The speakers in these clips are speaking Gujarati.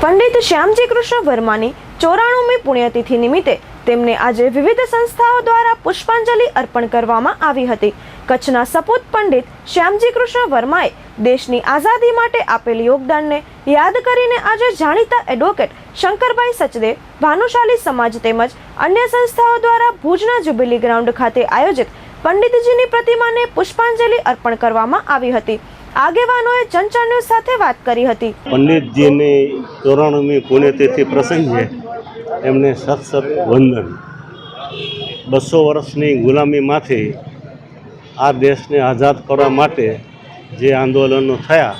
પંડિત શ્યામજી કૃષ્ણ વર્માની ચોરાણુમી પુણ્યતિથિ નિમિત્તે તેમને આજે વિવિધ સંસ્થાઓ દ્વારા પુષ્પાંજલિ અર્પણ કરવામાં આવી હતી. કચ્છના સપૂત પંડિત શ્યામજી કૃષ્ણ વર્માએ દેશની આઝાદી માટે આપેલ યોગદાનને યાદ કરીને આજે જાણીતા એડવોકેટ શંકરભાઈ સચદે ભાનુશાલી સમાજ તેમજ અન્ય સંસ્થાઓ દ્વારા ભુજના જ્યુબિલી ગ્રાઉન્ડ ખાતે આયોજિત પંડિતજીની પ્રતિમાને પુષ્પાંજલિ અર્પણ કરવામાં આવી હતી. આગેવાનોએ ચંચળ સાથે વાત કરી હતી. પંડિતજીની ચોરાણુમી પુણ્યતિથિ પ્રસંગે એમને સત વંદન. બસો વર્ષની ગુલામીમાંથી આ દેશને આઝાદ કરવા માટે જે આંદોલનો થયા,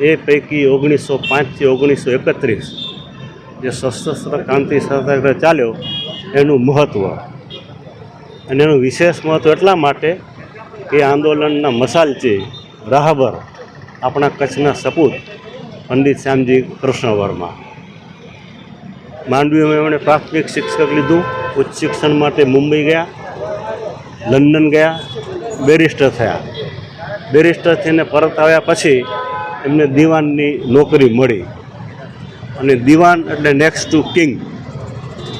એ પૈકી ઓગણીસો પાંચથી ઓગણીસો એકત્રીસ જે સશસ્ત્ર ક્રાંતિ સત્યાગ્રહ ચાલ્યો, એનું મહત્ત્વ અને એનું વિશેષ મહત્ત્વ એટલા માટે કે આંદોલનના મસાલચી રાહબર, આપણા કચ્છના સપૂત પંડિત શ્યામજી કૃષ્ણ વર્મા. માંડવીમાં એમણે પ્રાથમિક શિક્ષક લીધું, ઉચ્ચ શિક્ષણ માટે મુંબઈ ગયા, લંડન ગયા, બેરિસ્ટર થયા. બેરિસ્ટર થઈને પરત આવ્યા પછી એમને દીવાનની નોકરી મળી. અને દીવાન એટલે નેક્સ્ટ ટુ કિંગ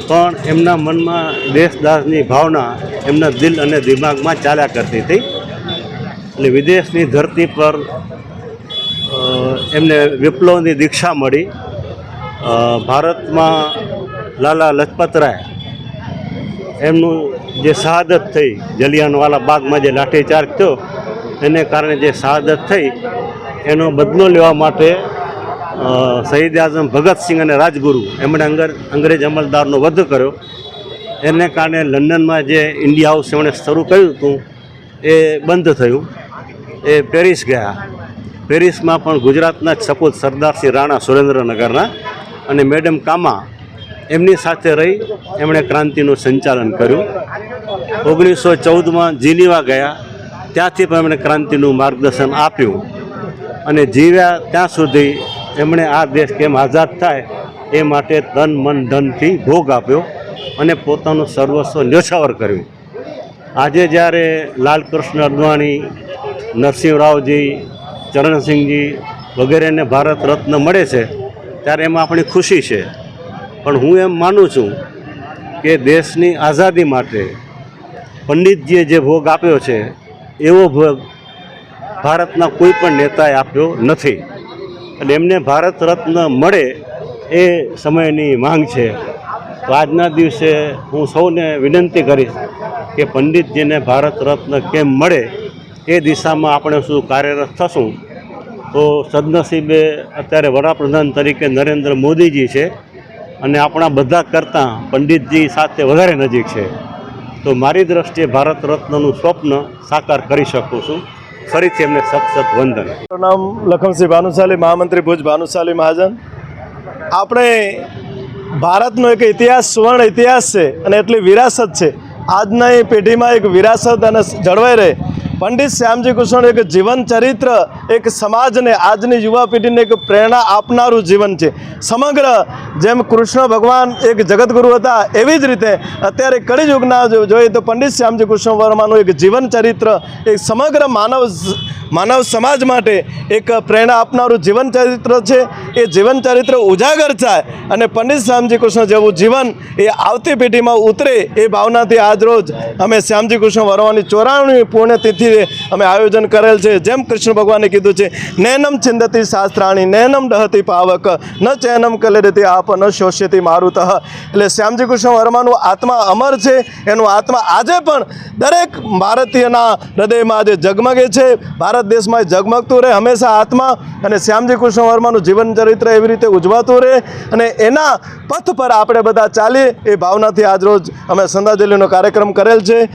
પણ એમના મનમાં દેશદાસની ભાવના એમના દિલ અને દિમાગમાં ચાલ્યા કરતી હતી. એટલે વિદેશની ધરતી પર એમને વિપ્લવની દીક્ષા મળી. ભારતમાં લાલા લજપતરાય એમનું જે શહાદત થઈ, જલિયાનવાલા બાગમાં જે લાઠીચાર્જ થયો, એને કારણે જે શહાદત થઈ, એનો બદલો લેવા માટે શહીદ આઝમ ભગતસિંહ અને રાજગુરુ એમણે અંગર, અંગ્રેજ અમલદારનો વધ કર્યો. એને કારણે લંડનમાં જે ઇન્ડિયા હાઉસ એમણે શરૂ કર્યું હતું, એ બંધ થયું. એ પેરિસ ગયા. પેરિસમાં પણ ગુજરાતના જ સપૂત સરદારસિંહ રાણા સુરેન્દ્રનગરના અને મેડમ કામા એમની સાથે રહી એમણે ક્રાંતિનું સંચાલન કર્યું. ઓગણીસો ચૌદમાં જીનીવા ગયા. ત્યાંથી પણ એમણે ક્રાંતિનું માર્ગદર્શન આપ્યું. અને જીવ્યા ત્યાં સુધી એમણે આ દેશ કેમ આઝાદ થાય એ માટે તન મન ધનથી ભોગ આપ્યો અને પોતાનું સર્વસ્વ ન્યોછાવર કર્યું. આજે જ્યારે લાલકૃષ્ણ અડવાણી નરસિંહરાવજી, ચરણસિંહજી વગેરેને ભારત રત્ન મળે છે, ત્યારે એમાં આપણી ખુશી છે. પણ હું એમ માનું છું કે દેશની આઝાદી માટે પંડિતજીએ જે ભોગ આપ્યો છે, એવો ભોગ ભારતના કોઈ પણ નેતાએ આપ્યો નથી. એટલે એમને ભારત રત્ન મળે એ સમયની માંગ છે. તો આજના દિવસે હું સૌને વિનંતી કરીશ કે પંડિતજીને ભારત રત્ન કેમ મળે? એ દિશામાં આપણે શું કાર્યરત થશું, તો સદનસીબે અત્યારે વડાપ્રધાન તરીકે નરેન્દ્ર મોદીજી છે અને આપણા બધા કરતાં પંડિતજી સાથે વધારે નજીક છે. તો મારી દ્રષ્ટિએ ભારત રત્નનું સ્વપ્ન સાકાર કરી શકું છું. ફરીથી એમને સત સત વંદન. મારું નામ લખમસિંહ ભાનુશાલી, મહામંત્રી ભુજ ભાનુશાલી મહાજન. આપણે ભારતનો એક ઇતિહાસ, સુવર્ણ ઇતિહાસ છે અને એટલી વિરાસત છે. આજના એ પેઢીમાં એક વિરાસત અને જળવાઈ રહે. પંડિત શ્યામજી કૃષ્ણ એક જીવન ચરિત્ર, એક સમાજને આજની યુવા પેઢીને એક પ્રેરણા આપનારું જીવન છે. સમગ્ર જેમ કૃષ્ણ ભગવાન એક જગતગુરુ હતા, એવી જ રીતે અત્યારે કળિયુગના જોઈએ તો પંડિત શ્યામજી કૃષ્ણ વર્માનું એક જીવન ચરિત્ર, એક સમગ્ર માનવ માનવ સમાજ માટે એક પ્રેરણા આપનારું જીવન ચરિત્ર છે. એ જીવન ચરિત્ર ઉજાગર થાય અને પંડિત શ્યામજી કૃષ્ણ જેવું જીવન એ આવતી પેઢીમાં ઉતરે એ ભાવનાથી આજરોજ અમે શ્યામજી કૃષ્ણ વરવાની ચોરાણું પુણ્યતિથિ અમે આયોજન કરેલ છે. જેમ કૃષ્ણ ભગવાને કીધું છે, નૈનમ છિંદતી શાસ્ત્રાણી, નૈનમ દહતી પાવક, ન ચૈનમ કલેરતી આપ, ન શોષ્યતી મારુતઃ. એટલે શ્યામજી કૃષ્ણ વર્માનું આત્મા અમર છે. એનું આત્મા આજે પણ દરેક ભારતીયના હૃદયમાં આજે ઝગમગે છે. ભારત દેશમાં ઝગમગતું રહે, હંમેશા આત્મા અને શ્યામજી કૃષ્ણ વર્માનું જીવન ચરિત્ર એવી રીતે ઉજવાતું રહે અને એના પથ પર આપણે બધા ચાલીએ એ ભાવનાથી આજરોજ અમે સંદાજલીનો કાર્યક્રમ કરેલ છે.